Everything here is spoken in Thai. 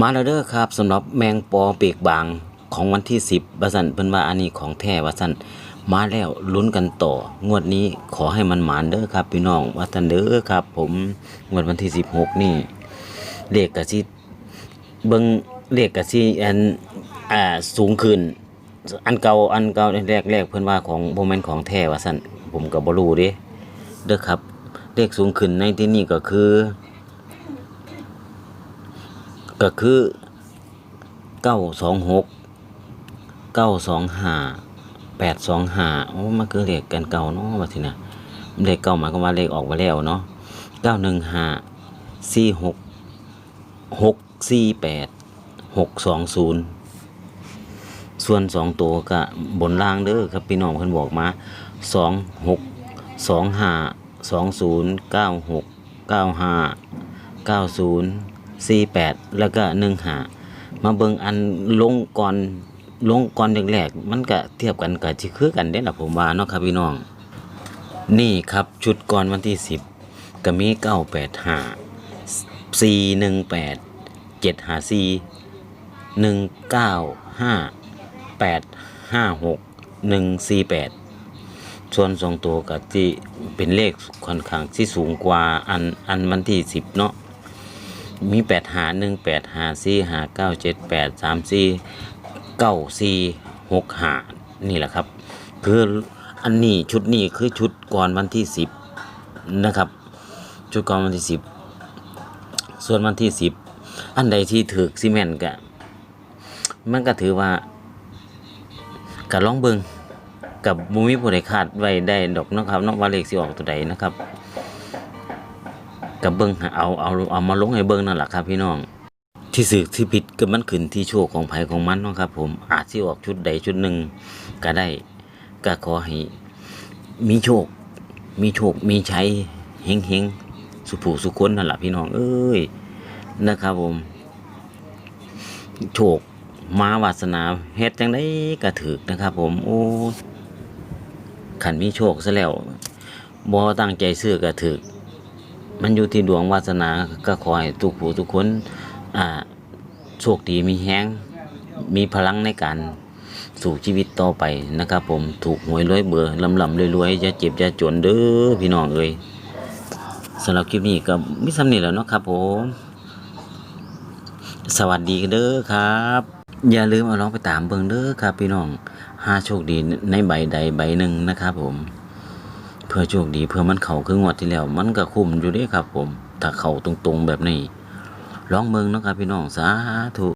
มาแล้วเด้อครับสำหรับแมงปอเปีกบางของวันที่ 10ว่าซั่นเพิ่นว่าอันนี้ของแท้ว่าซั่นมาแล้วลุ้นกันต่อ งวดนี้ขอให้มันหมานเด้อครับพี่น้องวสันเด้อครับ ผมงวดวันที่ 16 นี่เลขก็สิเบิงเลขก็สิอันอ่าสูงขึ้น อันเก่าอันเก่าแรกแรกเพิ่นว่าของบ่แม่นของแท้ว่าซั่นผมก็บ่รู้เด้เด้อครับเลขสูงขึ้นในที่นี้ก็คือ ก็คือเก้าสองหกเก้าสองห้าแปดสองห้าโอ้มันคือเลขกันเก่าเนาะว่าทีนะเลขเก่าหมายความว่าเลขออกมาแล้วเนาะเก้าหนึ่งห้าสี่หกหกสี่แปดหกสองศูนย์ส่วนสองตัวก็บนล่างเด้อครับพี่น้องเพิ่นบอกมาสองหกสองห้าสองศูนย์เก้าหกเก้าห้าเก้าศูนย์ สี่แปดแล้วก็หนึ่งหามาเบิ่งอันลงก่อนลงก่อนแรกๆมันก็เทียบกันก็สิคือกันได้ละผมว่าเนาะครับพี่น้อง นี่ครับชุดก่อนวันที่สิบก็มีเก้าแปดห้าสี่หนึ่งแปดเจ็ดห้าสี่หนึ่งเก้าห้าแปดห้าหกหนึ่งสี่แปดส่วนสองตัวก็ที่เป็นเลขค่อนข้างที่สูงกว่าอันอันวันที่สิบเนาะ มีแปดหาหนึ่งแปดหาสี่หาเก้าเจ็ดแปดสามสี่เก้าสี่หกหานี่แหละครับ คืออันนี้ชุดนี้คือชุดก่อนวันที่สิบนะครับ ชุดก่อนวันที่สิบส่วนวันที่สิบอันใดที่ถือซีเมนต์ก็มันก็ถือว่าก็ลองเบิงกับบุมิผู้ใดคาดไว้ได้ดอกนะครับนาะว่าเลขสิออกตัวใดนะครับ กับเบิ้งเอาเอาเอามาลงให้เบิ้งนั่นแหละครับพี่น้องที่สึกที่ผิดก็มันขึ้นที่โชคของไผของมันนะครับ ผมอาจสิออกชุดใดชุดหนึ่งก็ได้ก็ขอให้มีโชค มีโชค มีใชัยเฮงเฮงๆสุผูสุคนนั่นแหละพี่น้องเอ้ยนะครับผม โชคมาวาสนาเฮ็ดจังได้กระถึกนะครับ ผมโอ้ขันมีโชคซะแล้วบ่ตั้งใจซื้อกระถึก มันอยู่ที่ดวงวาสนาก็ขอให้ทุกผู้ทุกคนอ่าโชคดีมีแฮงมีพลังในการสู่ชีวิตต่อไปนะครับ ผมถูกหวยรวยเบอร์ลำลำรวยๆอย่าเจ็บอย่าจนเด้อพี่น้องเอ้ยสำหรับคลิปนี้ก็มิสำนีแล้วเนาะครับ ผม สวัสดีเด้อครับ อย่าลืมเอาลองไปตามเบิ่งเด้อครับ พี่น้องหาโชคดีในใบใดใบหนึ่งนะครับผม พื่อโชคดีเพื่อมันเข่าคืองวดที่แล้วมันก็คุ้มอยู่ด้วยครับ ผมถ้าเข่าตรงๆแบบนี้ลองเมืองนะครับพี่น้องสาธุ